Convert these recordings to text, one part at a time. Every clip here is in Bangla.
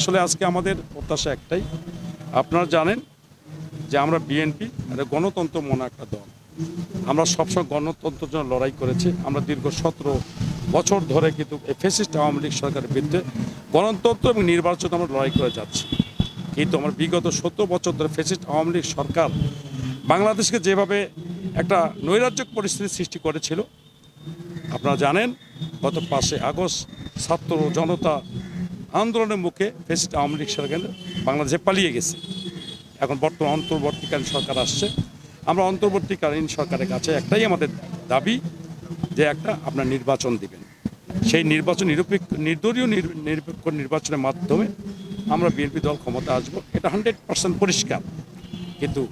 আসলে আজকে আমাদের প্রত্যাশা একটাই। আপনারা জানেন যে আমরা বিএনপি, একটা গণতন্ত্র মনে একটা দল। আমরা সবসময় গণতন্ত্রের জন্য লড়াই করেছি। আমরা দীর্ঘ সতেরো বছর ধরে কিন্তু ফেসিস্ট আওয়ামী লীগ সরকারের বিরুদ্ধে গণতন্ত্র এবং নির্বাচন আমরা লড়াই করে যাচ্ছি। কিন্তু আমরা বিগত সত্তর বছর ধরে ফেসিস্ট আওয়ামী লীগ সরকার বাংলাদেশকে যেভাবে একটা নৈরাজ্যক পরিস্থিতি সৃষ্টি করেছিল, আপনারা জানেন, গত পাঁচই আগস্ট ছাত্র জনতা আন্দোলনের মুখে ফেসিস্ট আওয়ামী লীগ সরকার বাংলাদেশে পালিয়ে গেছে। এখন বর্তমান অন্তর্বর্তীকালীন সরকার আসছে। আমরা অন্তর্বর্তীকালীন সরকারের কাছে একটাই আমাদের দাবি যে একটা আপনার নির্বাচন দিবেন। সেই নির্বাচন নিরপেক্ষ, নির্দলীয় নির- নিরপেক্ষ নির্বাচনের মাধ্যমে আমরা বিএনপি দল ক্ষমতা আসব। এটা হান্ড্রেড পার্সেন্ট পরিষ্কার। কিন্তু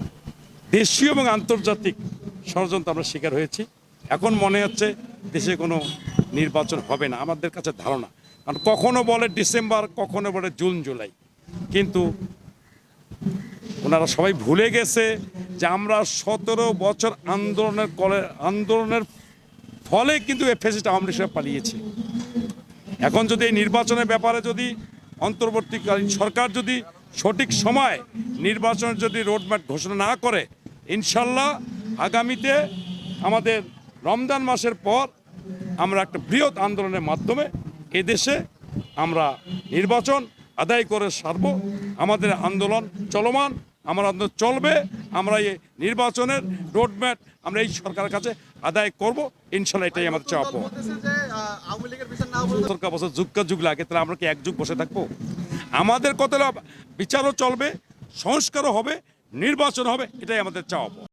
দেশীয় এবং আন্তর্জাতিক ষড়যন্ত্র আমরা শিকার হয়েছি। এখন মনে হচ্ছে দেশে কোনো নির্বাচন হবে না। আমাদের কাছে ধারণা কারণ কখনো বলে ডিসেম্বর, কখনো বলে জুন, জুলাই। কিন্তু ওনারা সবাই ভুলে গেছে যে আমরা সতেরো বছর আন্দোলনের কলে, আন্দোলনের ফলে কিন্তু এফএসিট আওয়ামী লীগ পালিয়েছে। এখন যদি এই নির্বাচনের ব্যাপারে যদি অন্তর্বর্তীকালীন সরকার যদি সঠিক সময় নির্বাচনের যদি রোডম্যাপ ঘোষণা না করে, ইনশাল্লাহ আগামীতে আমাদের রমজান মাসের পর আমরা একটা বৃহৎ আন্দোলনের মাধ্যমে এদেশে আমরা নির্বাচন আদায় করে সারব। আমাদের আন্দোলন চলমান আমার আন্দোলন চলবে আমরা এই নির্বাচনের রোডম্যাপ আমরা এই সরকারের কাছে আদায় করব। ইনশাল্লাহ এটাই আমাদের না বলে সরকার বছর যুগকা যুগ লাগে তাহলে আমরা কি এক যুগ বসে থাকব? আমাদের কতটা বিচারও চলবে সংস্কারও হবে নির্বাচন হবে এটাই আমাদের চাওয়া।